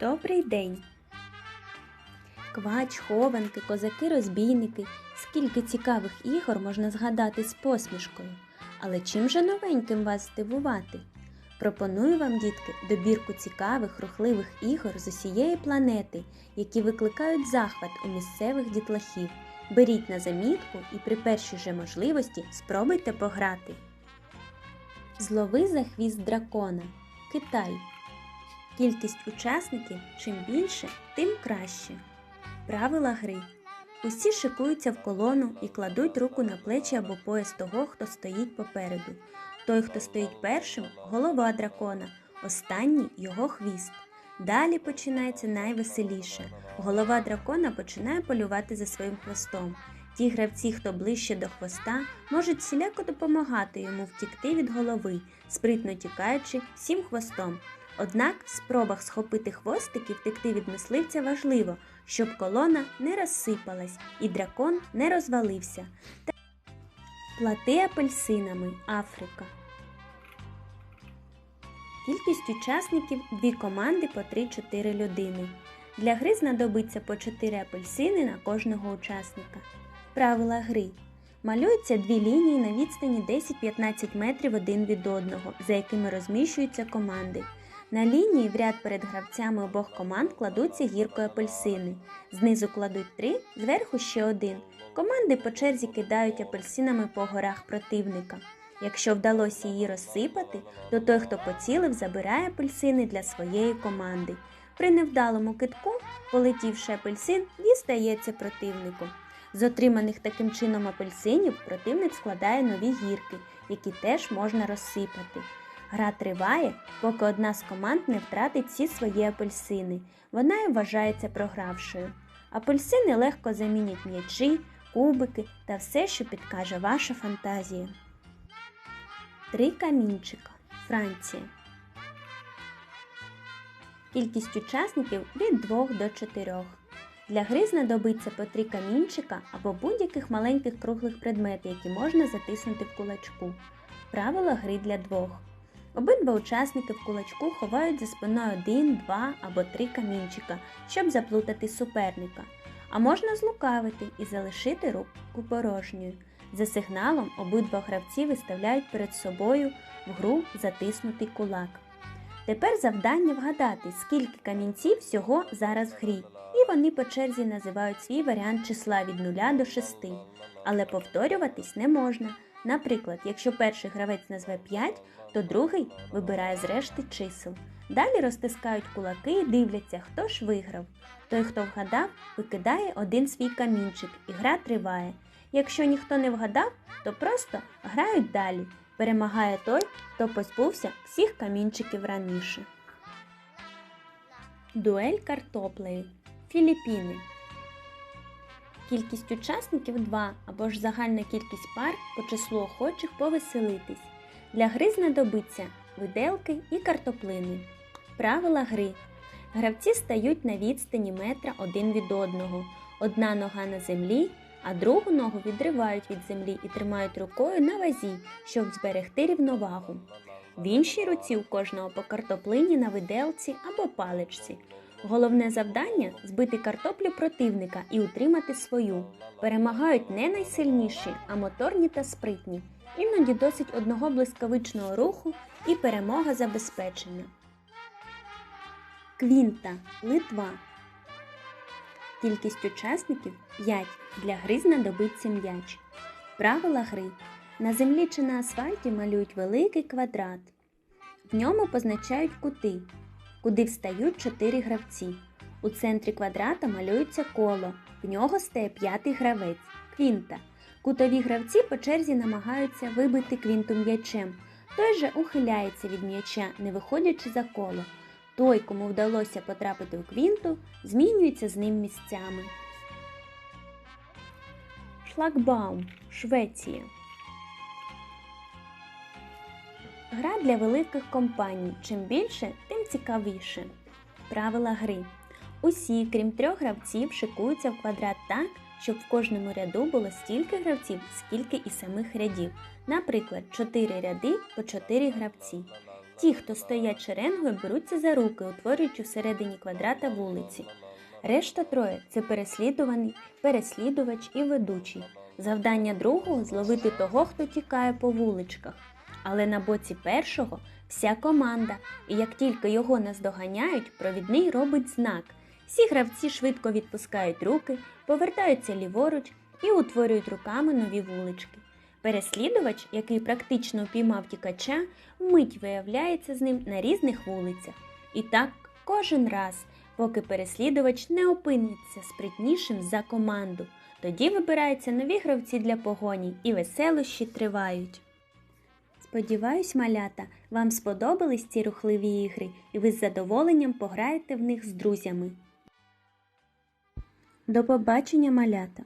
Добрий день! Квач, хованки, козаки-розбійники. Скільки цікавих ігор можна згадати з посмішкою. Але чим же новеньким вас здивувати? Пропоную вам, дітки, добірку цікавих, рухливих ігор з усієї планети, які викликають захват у місцевих дітлахів. Беріть на замітку і при першій же можливості спробуйте пограти. Злови за хвіст дракона. Китай. Кількість учасників чим більше, тим краще. Правила гри. Усі шикуються в колону і кладуть руку на плечі або пояс того, хто стоїть попереду. Той, хто стоїть першим, голова дракона, останній його хвіст. Далі починається найвеселіше. Голова дракона починає полювати за своїм хвостом. Ті гравці, хто ближче до хвоста, можуть всіляко допомагати йому втікти від голови, спритно тікаючи всім хвостом. Однак в спробах схопити хвостик і втекти від мисливця важливо, щоб колона не розсипалась і дракон не розвалився. Плати апельсинами Африка. Кількість учасників дві команди по 3-4 людини. Для гри знадобиться по 4 апельсини на кожного учасника. Правила гри. Малюються дві лінії на відстані 10-15 метрів один від одного, за якими розміщуються команди. На лінії в ряд перед гравцями обох команд кладуться гіркою апельсини. Знизу кладуть три, зверху ще один. Команди по черзі кидають апельсинами по горах противника. Якщо вдалося її розсипати, то той, хто поцілив, забирає апельсини для своєї команди. При невдалому китку, полетівши апельсин, дістається противнику. З отриманих таким чином апельсинів противник складає нові гірки, які теж можна розсипати. Гра триває, поки одна з команд не втратить всі свої апельсини. Вона і вважається програвшою. Апельсини легко замінять м'ячі, кубики та все, що підкаже ваша фантазія. Три камінчика. Франція. Кількість учасників від 2 до 4. Для гри знадобиться по три камінчика або будь-яких маленьких круглих предметів, які можна затиснути в кулачку. Правила гри для двох. Обидва учасники в кулачку ховають за спиною один, два або три камінчика, щоб заплутати суперника. А можна злукавити і залишити руку порожньою. За сигналом обидва гравці виставляють перед собою в гру затиснутий кулак. Тепер завдання вгадати, скільки камінців всього зараз в грі, і вони по черзі називають свій варіант числа від 0 до 6. Але повторюватись не можна. Наприклад, якщо перший гравець назве 5, то другий вибирає з решти чисел. Далі розтискають кулаки і дивляться, хто ж виграв. Той, хто вгадав, викидає один свій камінчик, і гра триває. Якщо ніхто не вгадав, то просто грають далі. Перемагає той, хто позбувся всіх камінчиків раніше. Дуель картоплею. Філіппіни. Кількість учасників 2 або ж загальна кількість пар по числу охочих повеселитись. Для гри знадобиться виделки і картоплини. Правила гри. Гравці стають на відстані метра один від одного. Одна нога на землі, а другу ногу відривають від землі і тримають рукою на вазі, щоб зберегти рівновагу. В іншій руці у кожного по картоплині на виделці або паличці. Головне завдання збити картоплю противника і утримати свою. Перемагають не найсильніші, а моторні та спритні. Іноді досить одного блискавичного руху і перемога забезпечена. Квінта Литва. Кількість учасників 5. Для гри знадобиться м'яч. Правила гри. На землі чи на асфальті малюють великий квадрат. В ньому позначають кути, куди встають 4 гравці. У центрі квадрата малюється коло. В нього стає п'ятий гравець квінта. Кутові гравці по черзі намагаються вибити квінту м'ячем. Той же ухиляється від м'яча, не виходячи за коло. Той, кому вдалося потрапити у квінту, змінюється з ним місцями. Шлагбаум Швеція. Гра для великих компаній. Чим більше, тим цікавіше. Правила гри. Усі, крім трьох гравців, шикуються в квадрат так, щоб в кожному ряду було стільки гравців, скільки і самих рядів. Наприклад, 4 ряди по 4 гравці. Ті, хто стоять шеренгою, беруться за руки, утворюючи всередині квадрата вулиці. Решта троє це переслідуваний, переслідувач і ведучий. Завдання другого зловити того, хто тікає по вуличках. Але на боці першого вся команда, і як тільки його наздоганяють, провідний робить знак. Всі гравці швидко відпускають руки, повертаються ліворуч і утворюють руками нові вулички. Переслідувач, який практично упіймав тікача, вмить виявляється з ним на різних вулицях. І так кожен раз, поки переслідувач не опиниться спритнішим за команду. Тоді вибираються нові гравці для погоні і веселощі тривають. Сподіваюсь, малята, вам сподобались ці рухливі ігри, і ви з задоволенням пограєте в них з друзями. До побачення, малята!